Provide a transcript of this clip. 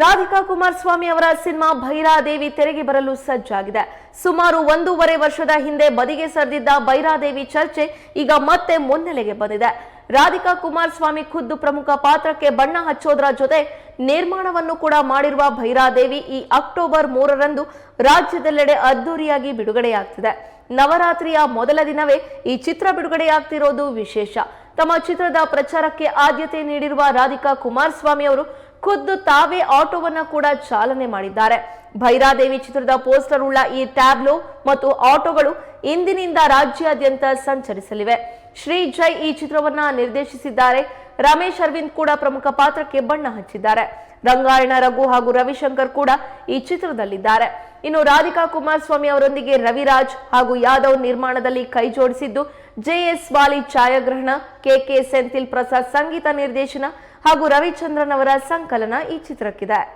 ರಾಧಿಕಾ ಕುಮಾರಸ್ವಾಮಿ ಅವರ ಸಿನಿಮಾ ಭೈರಾದೇವಿ ತೆರೆಗೆ ಬರಲು ಸಜ್ಜಾಗಿದೆ. ಸುಮಾರು ಒಂದೂವರೆ ವರ್ಷದ ಹಿಂದೆ ಬದಿಗೆ ಸರಿದಿದ್ದ ಭೈರಾದೇವಿ ಚರ್ಚೆ ಈಗ ಮತ್ತೆ ಮುನ್ನೆಲೆಗೆ ಬಂದಿದೆ. ರಾಧಿಕಾ ಕುಮಾರಸ್ವಾಮಿ ಖುದ್ದು ಪ್ರಮುಖ ಪಾತ್ರಕ್ಕೆ ಬಣ್ಣ ಹಚ್ಚೋದ್ರ ಜೊತೆ ನಿರ್ಮಾಣವನ್ನು ಕೂಡ ಮಾಡಿರುವ ಭೈರಾದೇವಿ ಈ ಅಕ್ಟೋಬರ್ ಮೂರರಂದು ರಾಜ್ಯದೆಲ್ಲೆಡೆ ಅದ್ದೂರಿಯಾಗಿ ಬಿಡುಗಡೆಯಾಗ್ತಿದೆ. ನವರಾತ್ರಿಯ ಮೊದಲ ದಿನವೇ ಈ ಚಿತ್ರ ಬಿಡುಗಡೆಯಾಗ್ತಿರೋದು ವಿಶೇಷ. ತಮ್ಮ ಚಿತ್ರದ ಪ್ರಚಾರಕ್ಕೆ ಆದ್ಯತೆ ನೀಡಿರುವ ರಾಧಿಕಾ ಕುಮಾರಸ್ವಾಮಿ ಅವರು ಖುದ್ದು ತಾವೇ ಆಟೋವನ್ನ ಕೂಡ ಚಾಲನೆ ಮಾಡಿದ್ದಾರೆ. ಭೈರಾದೇವಿ ಚಿತ್ರದ ಪೋಸ್ಟರ್ ಉಳ್ಳ ಈ ಟ್ಯಾಬ್ಲೋ ಮತ್ತು ಆಟೋಗಳು ಇಂದಿನಿಂದ ರಾಜ್ಯಾದ್ಯಂತ ಸಂಚರಿಸಲಿವೆ. ಶ್ರೀ ಜೈ ಈ ಚಿತ್ರವನ್ನ ನಿರ್ದೇಶಿಸಿದ್ದಾರೆ. ರಮೇಶ್ ಅರವಿಂದ್ ಕೂಡ ಪ್ರಮುಖ ಪಾತ್ರಕ್ಕೆ ಬಣ್ಣ ಹಚ್ಚಿದ್ದಾರೆ. ರಂಗಾಯಣ ರಘು ಹಾಗೂ ರವಿಶಂಕರ್ ಕೂಡ ಈ ಚಿತ್ರದಲ್ಲಿದ್ದಾರೆ. ಇನ್ನು ರಾಧಿಕಾ ಕುಮಾರಸ್ವಾಮಿ ಅವರೊಂದಿಗೆ ರವಿರಾಜ್ ಹಾಗೂ ಯಾದವ್ ನಿರ್ಮಾಣದಲ್ಲಿ ಕೈಜೋಡಿಸಿದ್ದು ಜೆಎಸ್ ವಾಲಿ ಛಾಯಾಗ್ರಹಣ ಕೆಕೆ ಸೆಂಥಿಲ್ ಪ್ರಸಾದ್ ಸಂಗೀತ ನಿರ್ದೇಶನ ಹಾಗೂ ರವಿಚಂದ್ರನ್ ಅವರ ಸಂಕಲನ ಈ ಚಿತ್ರಕ್ಕಿದೆ.